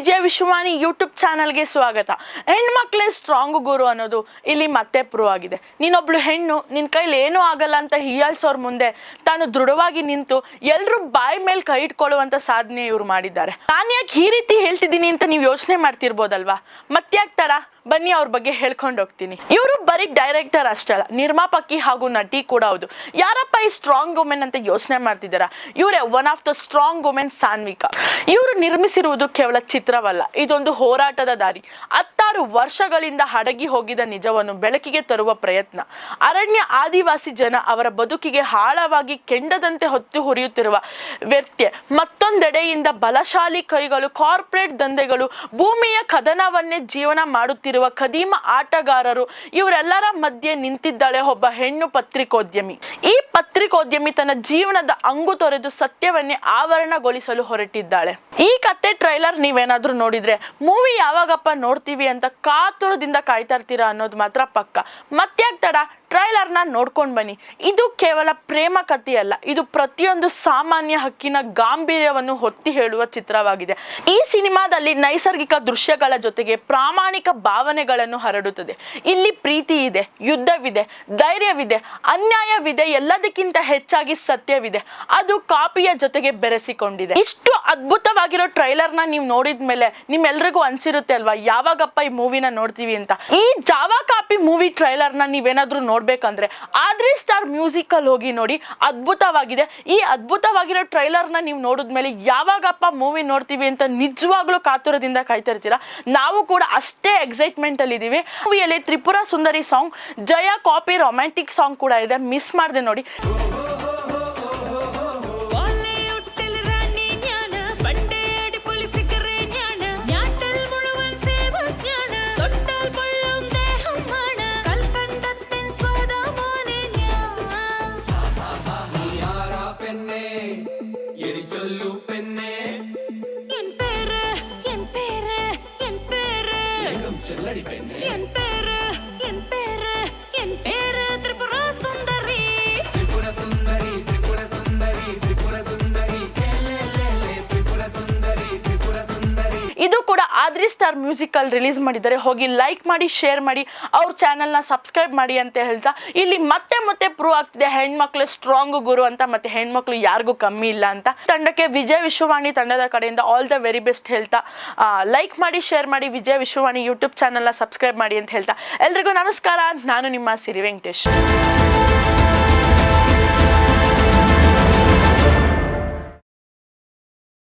ವಿಜಯ Vishwavani YouTube ಚಾನಲ್ಗೆ ಸ್ವಾಗತ. ಹೆಣ್ಮಕ್ಳೇ ಸ್ಟ್ರಾಂಗ್ ಗುರು ಅನ್ನೋದು ಇಲ್ಲಿ ಮತ್ತೆ ಪ್ರೂವ್ ಆಗಿದೆ. ನೀನೊಬ್ಳು ಹೆಣ್ಣು ನಿನ್ನ ಕೈಲಿ ಏನೂ ಆಗಲ್ಲ ಅಂತ ಹೀಯಾಳ್ಸೋರ್ ಮುಂದೆ ತಾನು ದೃಢವಾಗಿ ನಿಂತು ಎಲ್ಲರೂ ಬಾಯಿ ಮೇಲೆ ಕೈ ಇಟ್ಕೊಳ್ಳುವಂತ ಸಾಧನೆ ಇವ್ರು ಮಾಡಿದ್ದಾರೆ. ನಾನು ಯಾಕೆ ಈ ರೀತಿ ಹೇಳ್ತಿದ್ದೀನಿ ಅಂತ ನೀವು ಯೋಚನೆ ಮಾಡ್ತಿರ್ಬೋದಲ್ವಾ? ಮತ್ತೆ ತಡ, ಬನ್ನಿ ಅವ್ರ ಬಗ್ಗೆ ಹೇಳ್ಕೊಂಡು ಹೋಗ್ತೀನಿ. ಇವರು ಬರೀ ಡೈರೆಕ್ಟರ್ ಅಷ್ಟೇ ಅಲ್ಲ, ನಿರ್ಮಾಪಕಿ ಹಾಗೂ ನಟಿ ಕೂಡ ಹೌದು. ಯಾರಪ್ಪ ಈ ಸ್ಟ್ರಾಂಗ್ ವುಮೆನ್ ಅಂತ ಯೋಚನೆ ಮಾಡ್ತಿದ್ದಾರಾ? ಇವರೇ one of the strong women Sanvika. ಇವರು ನಿರ್ಮಿಸಿರುವುದು ಕೇವಲ ಚಿತ್ರವಲ್ಲ ಇದೊಂದು ಹೋರಾಟದ ದಾರಿ. ಹತ್ತಾರು ವರ್ಷಗಳಿಂದ ಅಡಗಿ ಹೋಗಿದ ನಿಜವನ್ನು ಬೆಳಕಿಗೆ ತರುವ ಪ್ರಯತ್ನ. ಅರಣ್ಯ ಆದಿವಾಸಿ ಜನ ಅವರ ಬದುಕಿಗೆ ಆಳವಾಗಿ ಕೆಂಡದಂತೆ ಹೊತ್ತು ಹುರಿಯುತ್ತಿರುವ ವ್ಯರ್ಥ್ಯ ಮತ್ತೊಂದೆಡೆಯಿಂದ ಬಲಶಾಲಿ ಕೈಗಳು, ಕಾರ್ಪೊರೇಟ್ ದಂಧೆಗಳು, ಭೂಮಿಯ ಕದನವನ್ನೇ ಜೀವನ ಮಾಡುತ್ತಿರುವ ಕದೀಮ ಆಟಗಾರರು ಇವರೆಲ್ಲರ ಮಧ್ಯೆ ನಿಂತಿದ್ದಾಳೆ ಒಬ್ಬ ಹೆಣ್ಣು ಪತ್ರಿಕೋದ್ಯಮಿ. ಈ ಪತ್ರಿಕೋದ್ಯಮಿ ತನ್ನ ಜೀವನದ ಅಂಗು ತೊರೆದು ಸತ್ಯವನ್ನೇ ಆವರಣಗೊಳಿಸಲು ಹೊರಟಿದ್ದಾಳೆ. ಈ ಕತೆ ಟ್ರೈಲರ್ ನೀವೇನಾದ್ರೂ ನೋಡಿದ್ರೆ, ಮೂವಿ ಯಾವಾಗಪ್ಪ ನೋಡ್ತೀವಿ ಅಂತ ಕಾತುರದಿಂದ ಕಾಯ್ತಾ ಇರ್ತೀರಾ ಅನ್ನೋದು ಮಾತ್ರ ಪಕ್ಕ. ಮತ್ತೆ ತಡ ಟ್ರೈಲರ್ನ ನೋಡ್ಕೊಂಡು ಬನ್ನಿ. ಇದು ಕೇವಲ ಪ್ರೇಮ ಕಥೆಯಲ್ಲ ಇದು ಪ್ರತಿಯೊಂದು ಸಾಮಾನ್ಯ ಹಕ್ಕಿನ ಗಾಂಭೀರ್ಯವನ್ನು ಹೊತ್ತಿ ಹೇಳುವ ಚಿತ್ರವಾಗಿದೆ. ಈ ಸಿನಿಮಾದಲ್ಲಿ ನೈಸರ್ಗಿಕ ದೃಶ್ಯಗಳ ಜೊತೆಗೆ ಪ್ರಾಮಾಣಿಕ ಭಾವನೆಗಳನ್ನು ಹರಡುತ್ತದೆ. ಇಲ್ಲಿ ಪ್ರೀತಿ ಇದೆ, ಯುದ್ಧವಿದೆ, ಧೈರ್ಯವಿದೆ, ಅನ್ಯಾಯವಿದೆ, ಎಲ್ಲದಕ್ಕಿಂತ ಹೆಚ್ಚಾಗಿ ಸತ್ಯವಿದೆ. ಅದು ಕಾಪಿಯ ಜೊತೆಗೆ ಬೆರೆಸಿಕೊಂಡಿದೆ. ಇಷ್ಟು ಅದ್ಭುತವಾಗಿರೋ ಟ್ರೈಲರ್ನ ನೀವು ನೋಡಿದ ಮೇಲೆ ನಿಮ್ಮೆಲ್ರಿಗೂ ಅನ್ಸಿರುತ್ತೆ ಅಲ್ವಾ? ಯಾವಾಗಪ್ಪ ಈ ಮೂವಿನ ನೋಡ್ತೀವಿ ಅಂತ. ಈ ಜಾವಾ ಕಾಪಿ ಮೂವಿ ಟ್ರೈಲರ್ನ ನೀವೇನಾದ್ರೂ ನೋಡ್ಬೇಕಂದ್ರೆ ಆದ್ರೆ ಸ್ಟಾರ್ ಮ್ಯೂಸಿಕಲ್ ಹೋಗಿ ನೋಡಿ ಅದ್ಭುತವಾಗಿದೆ. ಈ ಅದ್ಭುತವಾಗಿರೋ ಟ್ರೈಲರ್ನ ನೀವು ನೋಡಿದ್ಮೇಲೆ ಯಾವಾಗಪ್ಪ ಮೂವಿ ನೋಡ್ತೀವಿ ಅಂತ ನಿಜವಾಗ್ಲೂ ಕಾತುರದಿಂದ ಕಾಯ್ತಾ ಇರ್ತೀರಾ ನಾವು ಕೂಡ ಅಷ್ಟೇ ಎಕ್ಸೈಟ್ಮೆಂಟ್ ಅಲ್ಲಿ ಇದೀವಿ ಮೂವಿಯಲ್ಲಿ ತ್ರಿಪುರ ಸುಂದರಿ ಸಾಂಗ್ ಜಯ ಕಾಪಿ ರೊಮ್ಯಾಂಟಿಕ್ ಸಾಂಗ್ ಕೂಡ ಇದೆ. ಮಿಸ್ ಮಾಡಿದೆ ನೋಡಿ. செல்லடி பெண்ணே ಕೂಡ ಆದ್ರಿ ಸ್ಟಾರ್ ಮ್ಯೂಸಿಕಲ್ ರಿಲೀಸ್ ಮಾಡಿದ್ದಾರೆ. ಹೋಗಿ ಲೈಕ್ ಮಾಡಿ ಶೇರ್ ಮಾಡಿ, ಅವ್ರ ಚಾನಲ್ನ ಸಬ್ಸ್ಕ್ರೈಬ್ ಮಾಡಿ ಅಂತ ಹೇಳ್ತಾ ಇಲ್ಲಿ ಮತ್ತೆ ಮತ್ತೆ ಪ್ರೂವ್ ಆಗ್ತಿದೆ ಹೆಣ್ಮಕ್ಳು ಸ್ಟ್ರಾಂಗ್ ಗುರು ಅಂತ ಮತ್ತೆ ಹೆಣ್ಮಕ್ಳು ಯಾರಿಗೂ ಕಮ್ಮಿ ಇಲ್ಲ ಅಂತ. ತಂಡಕ್ಕೆ ವಿಜಯ ವಿಶ್ವವಾಣಿ ತಂಡದ ಕಡೆಯಿಂದ ಆಲ್ ದ ವೆರಿ ಬೆಸ್ಟ್ ಹೇಳ್ತಾ ಲೈಕ್ ಮಾಡಿ ಶೇರ್ ಮಾಡಿ, ವಿಜಯ ವಿಶ್ವವಾಣಿ ಯೂಟ್ಯೂಬ್ ಚಾನಲ್ನ ಸಬ್ಸ್ಕ್ರೈಬ್ ಮಾಡಿ ಅಂತ ಹೇಳ್ತಾ. ಎಲ್ರಿಗೂ ನಮಸ್ಕಾರ. ನಾನು ನಿಮ್ಮ ಸಿರಿ ವೆಂಕಟೇಶ್